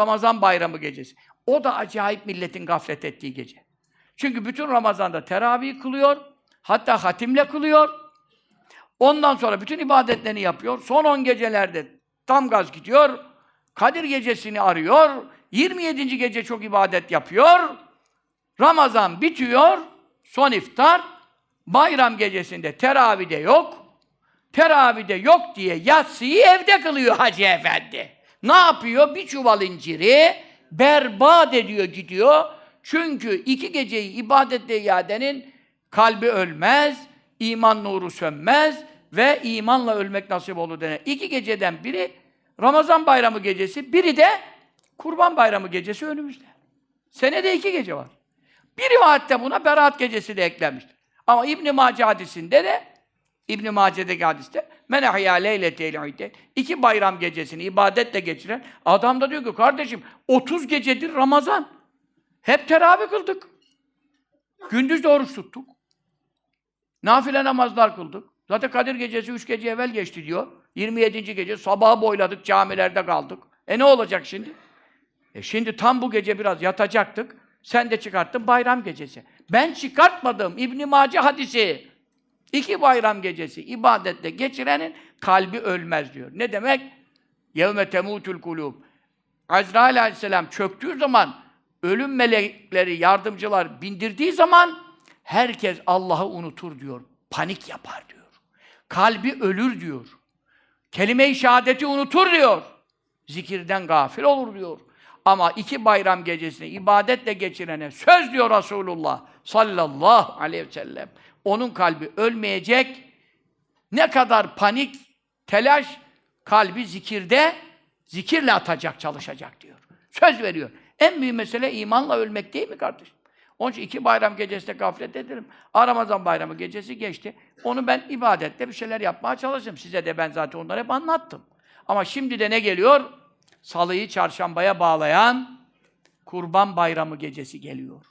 Ramazan bayramı gecesi. O da acayip milletin gaflet ettiği gece. Çünkü bütün Ramazan'da teravih kılıyor, hatta hatimle kılıyor. Ondan sonra bütün ibadetlerini yapıyor. Son 10 gecelerde tam gaz gidiyor. Kadir gecesini arıyor. 27. gece çok ibadet yapıyor. Ramazan bitiyor. Son iftar. Bayram gecesinde teravihde yok. Teravihde yok diye yatsıyı evde kılıyor Hacı Efendi. Ne yapıyor? Bir çuval inciri berbat ediyor gidiyor. Çünkü iki geceyi ibadetle iadenin kalbi ölmez, iman nuru sönmez ve imanla ölmek nasip olur denen. İki geceden biri Ramazan bayramı gecesi, biri de Kurban bayramı gecesi önümüzde. Senede iki gece var. Bir rivayette buna Berat gecesi de eklenmiştir. Ama İbn-i Mace hadisinde de İbn-i Mace'deki hadiste men ahya leyletel idde iki bayram gecesini ibadetle geçiren adam da diyor ki kardeşim 30 gecedir Ramazan. Hep teravih kıldık. Gündüz de oruç tuttuk. Nafile namazlar kıldık. Zaten Kadir gecesi üç gece evvel geçti diyor. 27. gece sabahı boyladık, camilerde kaldık. E ne olacak şimdi? E şimdi tam bu gece biraz yatacaktık. Sen de çıkarttın bayram gecesi. Ben çıkartmadım İbn Mace hadisi. İki bayram gecesi ibadetle geçirenin kalbi ölmez diyor. Ne demek? Yevme temutul kulub. Azrail aleyhisselam çöktüğü zaman ölüm melekleri, yardımcılar bindirdiği zaman herkes Allah'ı unutur diyor. Panik yapar diyor. Kalbi ölür diyor. Kelime-i şehadeti unutur diyor. Zikirden gafil olur diyor. Ama iki bayram gecesini ibadetle geçirene söz diyor Resulullah sallallahu aleyhi ve sellem. Onun kalbi ölmeyecek. Ne kadar panik, telaş, kalbi zikirde, zikirle atacak, çalışacak diyor. Söz veriyor. En büyük mesele imanla ölmek değil mi kardeşim? Onun için iki bayram gecesinde gaflet ederim. Ramazan bayramı gecesi geçti. Onu ben ibadette bir şeyler yapmaya çalıştım. Size de ben zaten onları hep anlattım. Ama şimdi de ne geliyor? Salıyı çarşambaya bağlayan Kurban Bayramı gecesi geliyor.